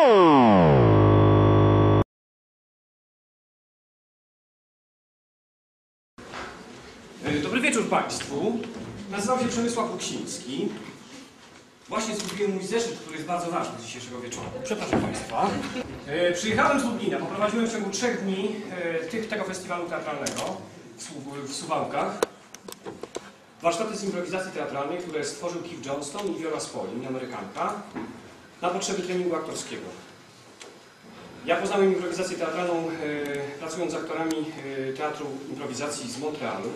E, Dobry wieczór Państwu. Nazywam się Przemysław Łuksiński. Właśnie zgubiłem mój zeszyt, który jest bardzo ważny z dzisiejszego wieczoru. Przepraszam Państwa. E, Przyjechałem z Lublina. Poprowadziłem w ciągu trzech dni e, tych, tego festiwalu teatralnego w, w Suwałkach. Warsztaty z improwizacji teatralnej, które stworzył Keith Johnston i Viola Spolin, Amerykanka, na potrzeby treningu aktorskiego. Ja poznałem improwizację teatralną e, pracując z aktorami e, Teatru Improwizacji z Montrealu,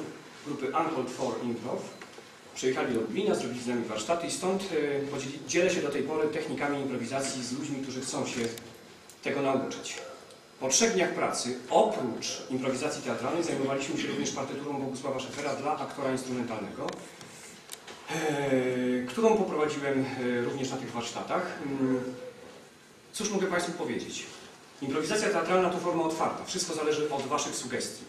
grupy Unhold for Improv. Przyjechali do Lublina, zrobili z nami warsztaty i stąd e, dzielę się do tej pory technikami improwizacji z ludźmi, którzy chcą się tego nauczyć. Po trzech dniach pracy, oprócz improwizacji teatralnej, zajmowaliśmy się również partyturą Bogusława Szefera dla aktora instrumentalnego, którą poprowadziłem e, również na tych warsztatach. Mm, Cóż mogę Państwu powiedzieć? Improwizacja teatralna to forma otwarta. Wszystko zależy od Waszych sugestii.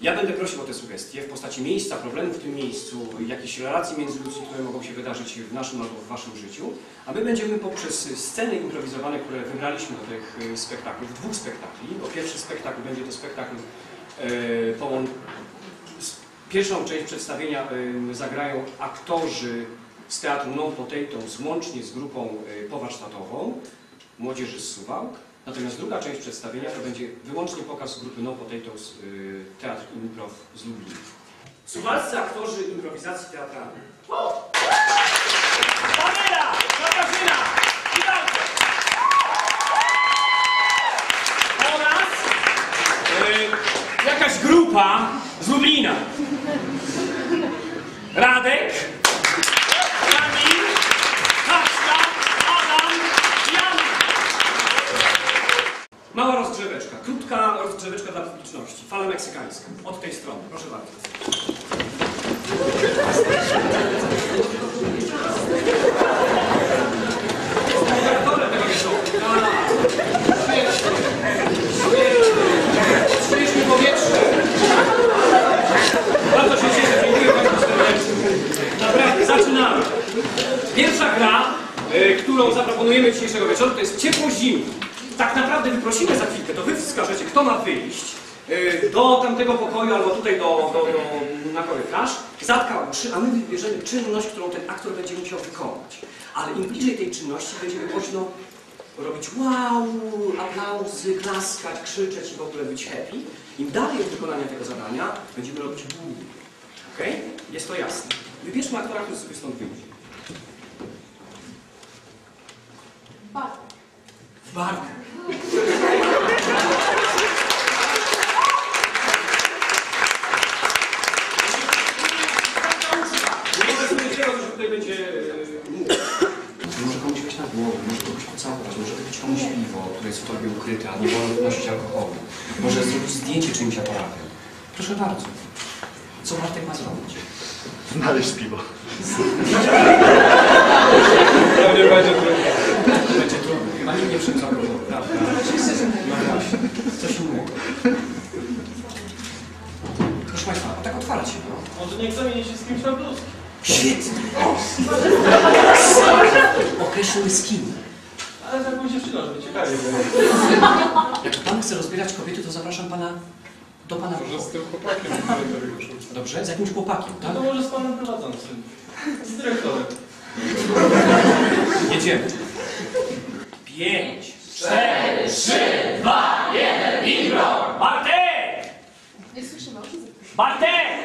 Ja będę prosił o te sugestie w postaci miejsca, problemu w tym miejscu, jakichś relacji międzyludzkich, które mogą się wydarzyć w naszym albo w Waszym życiu, a my będziemy poprzez sceny improwizowane, które wybraliśmy do tych spektaklów, dwóch spektakli, bo pierwszy spektakl będzie to spektakl e, połą- s- Pierwszą część przedstawienia zagrają aktorzy z Teatru Non Potatoes łącznie z grupą y, powarsztatową młodzieży z Suwałk. Natomiast druga część przedstawienia to będzie wyłącznie pokaz grupy No Potatoes y, Teatr Improv z Lublina. Suwalscy aktorzy improwizacji teatralnej. Radek, Kamil, Kasia, Adam, Jan. Mała rozgrzeweczka, krótka rozgrzeweczka dla publiczności. Fala meksykańska. Od tej strony, proszę bardzo. Moderatorem tego wieczoru. Tak. Świetnie powietrze. Bardzo się cieszę, dziękuję Państwu serdecznie. Naprawdę, zaczynamy. Pierwsza gra, e, zaproponujemy dzisiejszego wieczoru, to jest ciepło zimno. Tak naprawdę wyprosimy za chwilkę, to wy wskażecie, kto ma wyjść e, do tamtego pokoju albo tutaj do, do, do, na korytarz, zatka uszy, a my wybierzemy czynność, którą ten aktor będzie musiał wykonać. Ale im bliżej tej czynności będziemy głośno robić wow, aplauzy, klaskać, krzyczeć i w ogóle być happy. Im dalej od wykonania tego zadania będziemy robić buu. Okej? Jest to jasne. Wybierzmy aktora, który sobie stąd wyjdzie. Że tutaj będzie. Może komuś wejść na głowę, może kogoś pocałować, może wypić komuś piwo, które jest w torbie ukryte, a nie wolno nosić alkoholu. Może zrobić zdjęcie czyimś aparatem. Proszę bardzo. Co Bartek ma zrobić? Znaleźć piwo. Pewnie będzie trudno. Będzie nie wszedł z alkoholu, prawda? No właśnie. Coś innego. Proszę Państwa, a tak otwarcie. No. Może niech zamieni się z kimś na bluzki. Świetnie! Określmy z kim. Ale z jakąś dziewczyną, żeby ciekawie było. Jak Pan chce rozbierać kobiety, to zapraszam Pana do Pana Może z tym chłopakiem, Dobrze? Z jakimś chłopakiem, No tak? to może z panem prowadzącym. Z dyrektorem. Jedziemy. Nie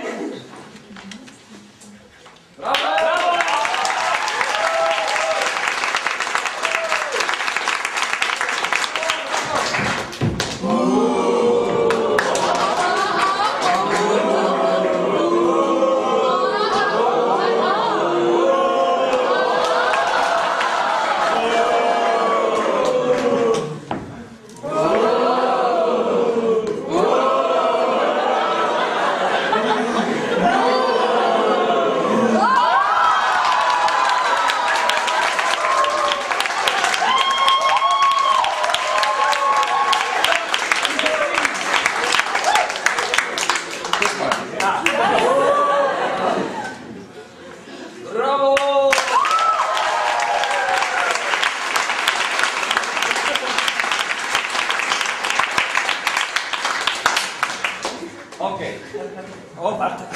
O, Bartek.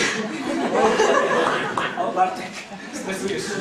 O, Bartek. Stresujesz się.